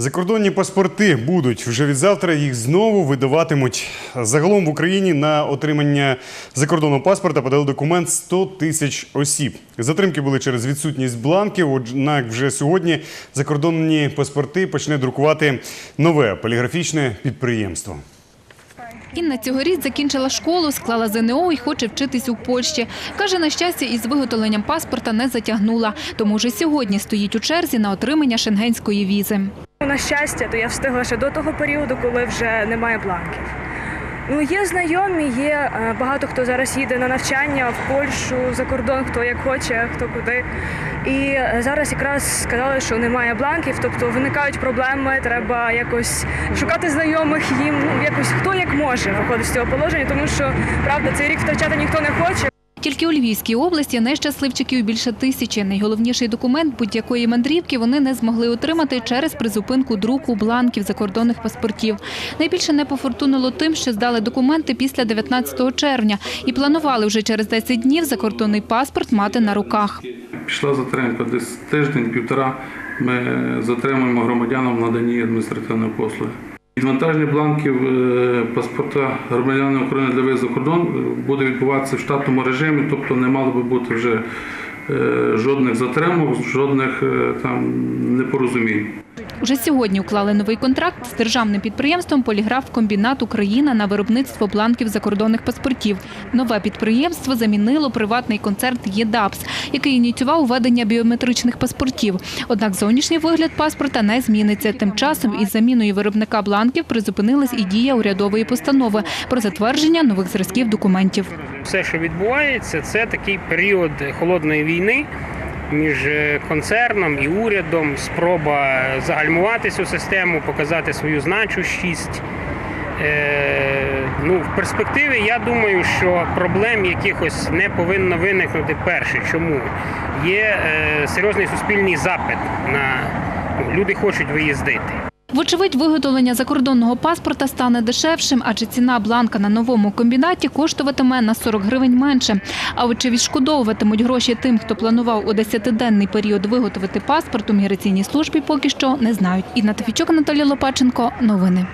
Закордонні паспорти будуть вже від завтра. Їх знову видаватимуть. Загалом в Україні на отримання закордонного паспорта подали документ 100 тисяч осіб. Затримки були через відсутність бланків. Однак вже сьогодні закордонні паспорти почне друкувати нове поліграфічне підприємство. Інна цьогоріч закінчила школу, склала ЗНО і хоче вчитись у Польщі. Каже, на щастя, із виготовленням паспорта не затягнула, тому вже сьогодні стоїть у черзі на отримання шенгенської візи. На щастя, то я встигла ще до того періоду, коли вже немає бланків. Ну, є знайомі, є е, багато хто зараз їде на навчання в Польщу, за кордон, хто як хоче, хто куди. І е, зараз якраз сказали, що немає бланків, тобто виникають проблеми, треба якось шукати знайомих їм, ну якось хто як може виходить з цього положення, тому що правда цей рік втрачати ніхто не хоче. Тільки у Львівській області нещасливчиків більше тисячі. Найголовніший документ будь-якої мандрівки вони не змогли отримати через призупинку друку бланків закордонних паспортів. Найбільше не пофортунило тим, що здали документи після 19 червня і планували вже через 10 днів закордонний паспорт мати на руках. Пішла затримка десь тиждень-півтора. Ми затримуємо громадянам в наданні адміністративної послуги. Відвантаження бланків е, паспорта громадянина України для виїзду за кордон е, буде відбуватися в штатному режимі, тобто не мало би бути вже е, жодних затримок, жодних там непорозумінь. Уже сьогодні уклали новий контракт з державним підприємством «Поліграф-комбінат Україна» на виробництво бланків закордонних паспортів. Нове підприємство замінило приватний концерт «ЄДАПС», який ініціював введення біометричних паспортів. Однак зовнішній вигляд паспорта не зміниться. Тим часом із заміною виробника бланків призупинилась і дія урядової постанови про затвердження нових зразків документів. Все, що відбувається, це такий період холодної війни між е, концерном і урядом, спроба загальмувати цю систему, показати свою значущість. Е, ну, в перспективі я думаю, що проблем якихось не повинно виникнути перше. Чому? Є е, серйозний суспільний запит на ну, люди хочуть виїздити. Вочевидь, виготовлення закордонного паспорта стане дешевшим, адже ціна бланка на новому комбінаті коштуватиме на 40 гривень менше. А от чи відшкодовуватимуть гроші тим, хто планував у 10-денний період виготовити паспорт у міграційній службі, поки що не знають. Інна Тафічок, Наталія Лопаченко. Новини.